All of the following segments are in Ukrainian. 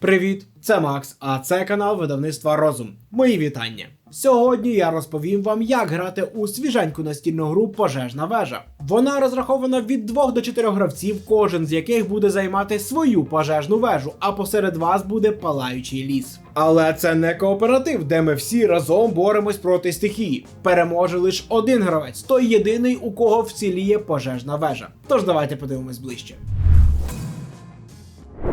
Привіт, це Макс, а це канал видавництва Розум. Мої вітання. Сьогодні я розповім вам, як грати у свіженьку настільну гру Пожежна вежа. Вона розрахована від 2 до 4 гравців, кожен з яких буде займати свою пожежну вежу, а посеред вас буде палаючий ліс. Але це не кооператив, де ми всі разом боремось проти стихії. Переможе лише один гравець, той єдиний, у кого вціліє пожежна вежа. Тож давайте подивимось ближче.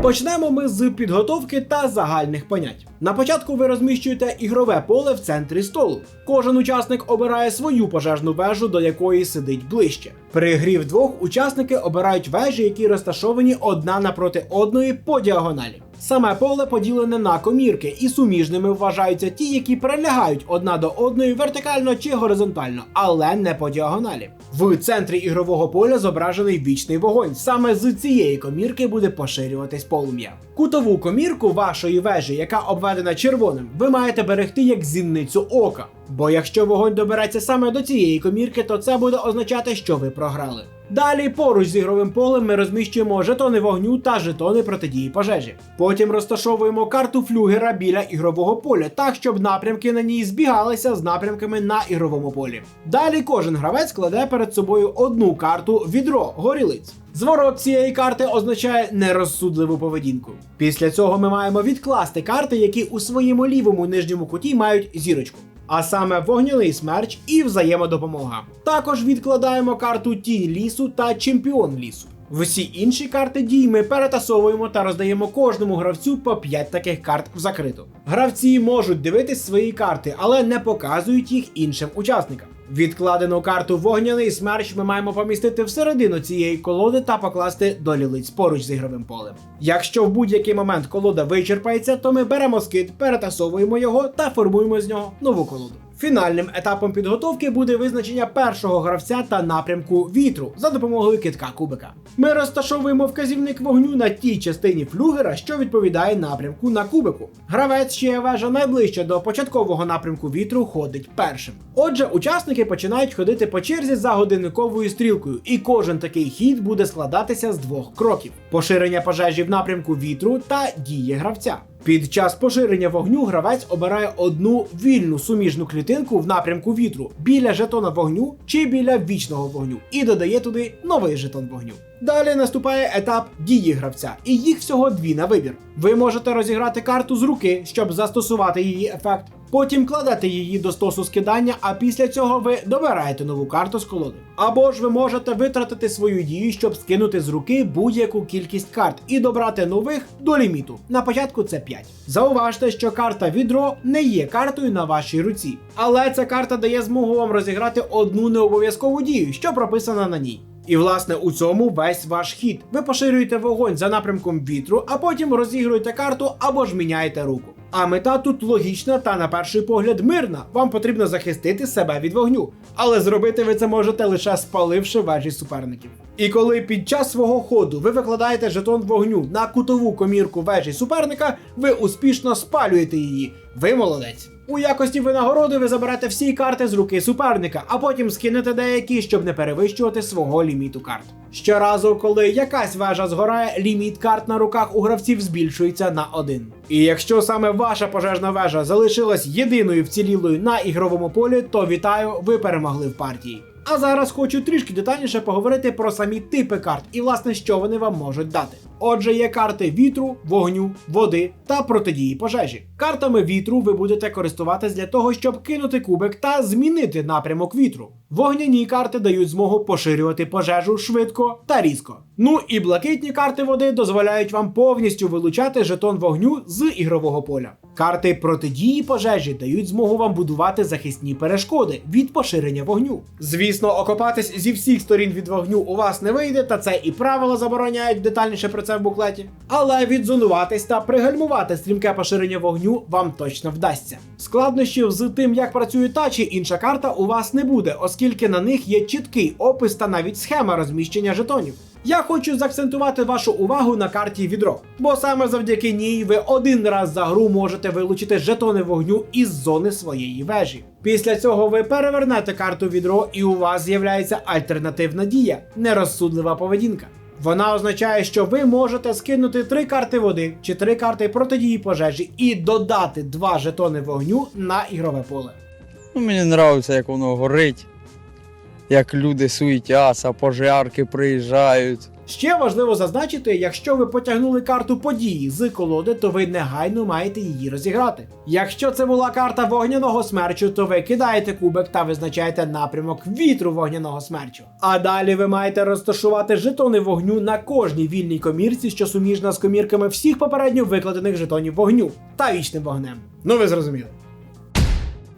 Почнемо ми з підготовки та загальних понять. На початку ви розміщуєте ігрове поле в центрі столу. Кожен учасник обирає свою пожежну вежу, до якої сидить ближче. При грі вдвох учасники обирають вежі, які розташовані одна напроти одної по діагоналі. Саме поле поділене на комірки, і суміжними вважаються ті, які прилягають одна до одної вертикально чи горизонтально, але не по діагоналі. В центрі ігрового поля зображений вічний вогонь. Саме з цієї комірки буде поширюватись полум'я. Кутову комірку вашої вежі, яка обведена червоним, ви маєте берегти як зінницю ока. Бо якщо вогонь добереться саме до цієї комірки, то це буде означати, що ви програли. Далі поруч з ігровим полем ми розміщуємо жетони вогню та жетони протидії пожежі. Потім розташовуємо карту флюгера біля ігрового поля, так щоб напрямки на ній збігалися з напрямками на ігровому полі. Далі кожен гравець кладе перед собою одну карту відро горілиць. Зворот цієї карти означає нерозсудливу поведінку. Після цього ми маємо відкласти карти, які у своєму лівому нижньому куті мають зірочку. А саме вогняний смерч і взаємодопомога. Також відкладаємо карту Тінь лісу та Чемпіон лісу. Всі інші карти дій ми перетасовуємо та роздаємо кожному гравцю по 5 таких карт в закриту. Гравці можуть дивитись свої карти, але не показують їх іншим учасникам. Відкладену карту вогняний смерч ми маємо помістити всередину цієї колоди та покласти до лілиць поруч з ігровим полем. Якщо в будь-який момент колода вичерпається, то ми беремо скид, перетасовуємо його та формуємо з нього нову колоду. Фінальним етапом підготовки буде визначення першого гравця та напрямку вітру за допомогою китка кубика. Ми розташовуємо вказівник вогню на тій частині флюгера, що відповідає напрямку на кубику. Гравець, чия вежа найближче до початкового напрямку вітру, ходить першим. Отже, учасники починають ходити по черзі за годинниковою стрілкою, і кожен такий хід буде складатися з двох кроків: поширення пожежі в напрямку вітру та дії гравця. Під час поширення вогню гравець обирає одну вільну суміжну клітинку в напрямку вітру біля жетона вогню чи біля вічного вогню і додає туди новий жетон вогню. Далі наступає етап дії гравця, і їх всього дві на вибір. Ви можете розіграти карту з руки, щоб застосувати її ефект. Потім кладете її до стосу скидання, а після цього ви добираєте нову карту з колоди. Або ж ви можете витратити свою дію, щоб скинути з руки будь-яку кількість карт і добрати нових до ліміту. На початку це 5. Зауважте, що карта відро не є картою на вашій руці, але ця карта дає змогу вам розіграти одну необов'язкову дію, що прописана на ній. І власне у цьому весь ваш хід. Ви поширюєте вогонь за напрямком вітру, а потім розігруєте карту або ж міняєте руку. А мета тут логічна та на перший погляд мирна. Вам потрібно захистити себе від вогню, але зробити ви це можете лише спаливши вежі суперників. І коли під час свого ходу ви викладаєте жетон вогню на кутову комірку вежі суперника, ви успішно спалюєте її. Ви молодець. У якості винагороди ви заберете всі карти з руки суперника, а потім скинете деякі, щоб не перевищувати свого ліміту карт. Щоразу, коли якась вежа згорає, ліміт карт на руках у гравців збільшується на один. І якщо саме ваша пожежна вежа залишилась єдиною вцілілою на ігровому полі, то вітаю, ви перемогли в партії. А зараз хочу трішки детальніше поговорити про самі типи карт і власне що вони вам можуть дати. Отже, є карти вітру, вогню, води та протидії пожежі. Картами вітру ви будете користуватись для того, щоб кинути кубик та змінити напрямок вітру. Вогняні карти дають змогу поширювати пожежу швидко та різко. Ну і блакитні карти води дозволяють вам повністю вилучати жетон вогню з ігрового поля. Карти протидії пожежі дають змогу вам будувати захисні перешкоди від поширення вогню. Звісно, окопатись зі всіх сторін від вогню у вас не вийде, та це і правила забороняють детальніше про це в буклеті. Але відзонуватись та пригальмувати стрімке поширення вогню вам точно вдасться. Складнощів з тим, як працює та чи інша карта, у вас не буде, оскільки на них є чіткий опис та навіть схема розміщення жетонів. Я хочу заакцентувати вашу увагу на карті відро, бо саме завдяки ній ви один раз за гру можете вилучити жетони вогню із зони своєї вежі. Після цього ви перевернете карту відро, і у вас з'являється альтернативна дія нерозсудлива поведінка. Вона означає, що ви можете скинути три карти води чи три карти протидії пожежі і додати два жетони вогню на ігрове поле. Ну, мені подобається, як воно горить, як люди суетяться, пожарки приїжджають. Ще важливо зазначити, якщо ви потягнули карту події з колоди, то ви негайно маєте її розіграти. Якщо це була карта вогняного смерчу, то ви кидаєте кубик та визначаєте напрямок вітру вогняного смерчу. А далі ви маєте розташувати жетони вогню на кожній вільній комірці, що суміжна з комірками всіх попередньо викладених жетонів вогню та вічним вогнем. Ну ви зрозуміли.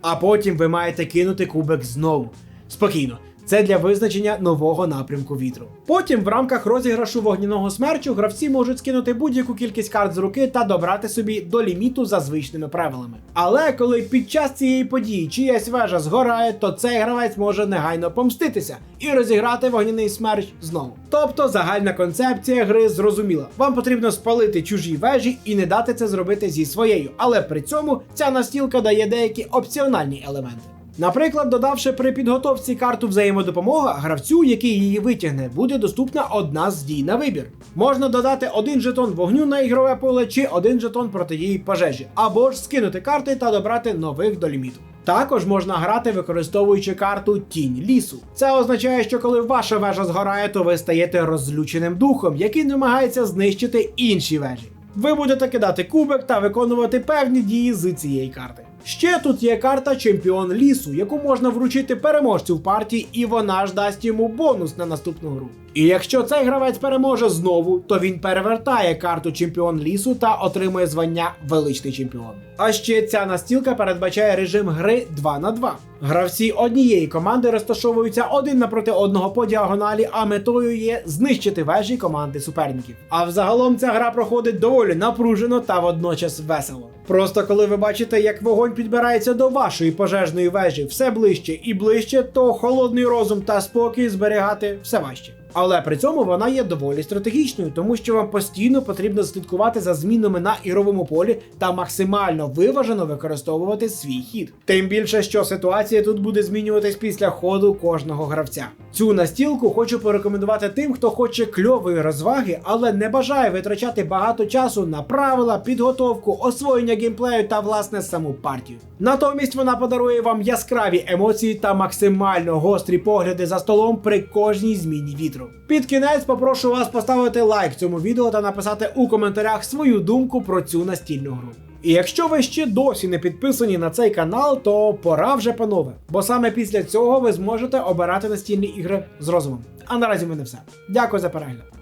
А потім ви маєте кинути кубик знову. Спокійно. Це для визначення нового напрямку вітру. Потім, в рамках розіграшу вогняного смерчу, гравці можуть скинути будь-яку кількість карт з руки та добрати собі до ліміту за звичними правилами. Але коли під час цієї події чиясь вежа згорає, то цей гравець може негайно помститися і розіграти вогняний смерч знову. Тобто загальна концепція гри зрозуміла. Вам потрібно спалити чужі вежі і не дати це зробити зі своєю, але при цьому ця настілка дає деякі опціональні елементи. Наприклад, додавши при підготовці карту взаємодопомога, гравцю, який її витягне, буде доступна одна з дій на вибір. Можна додати один жетон вогню на ігрове поле чи один жетон протидії пожежі, або ж скинути карти та добрати нових до ліміту. Також можна грати, використовуючи карту Тінь лісу. Це означає, що коли ваша вежа згорає, то ви стаєте розлюченим духом, який намагається знищити інші вежі. Ви будете кидати кубик та виконувати певні дії з цієї карти. Ще тут є карта Чемпіон лісу, яку можна вручити переможцю в партії, і вона ж дасть йому бонус на наступну гру. І якщо цей гравець переможе знову, то він перевертає карту Чемпіон лісу та отримує звання Величний чемпіон. А ще ця настілка передбачає режим гри 2 на 2. Гравці однієї команди розташовуються один напроти одного по діагоналі, а метою є знищити вежі команди суперників. А взагалом ця гра проходить доволі напружено та водночас весело. Просто коли ви бачите, як вогонь підбирається до вашої пожежної вежі все ближче і ближче, то холодний розум та спокій зберігати все важче. Але при цьому вона є доволі стратегічною, тому що вам постійно потрібно слідкувати за змінами на ігровому полі та максимально виважено використовувати свій хід. Тим більше, що ситуація тут буде змінюватись після ходу кожного гравця. Цю настілку хочу порекомендувати тим, хто хоче кльової розваги, але не бажає витрачати багато часу на правила, підготовку, освоєння геймплею та власне саму партію. Натомість вона подарує вам яскраві емоції та максимально гострі погляди за столом при кожній зміні вітру. Під кінець попрошу вас поставити лайк цьому відео та написати у коментарях свою думку про цю настільну гру. І якщо ви ще досі не підписані на цей канал, то пора вже панове, бо саме після цього ви зможете обирати настільні ігри з розумом. А наразі в мене все. Дякую за перегляд.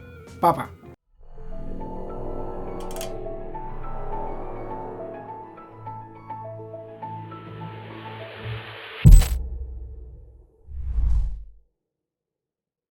Па-па!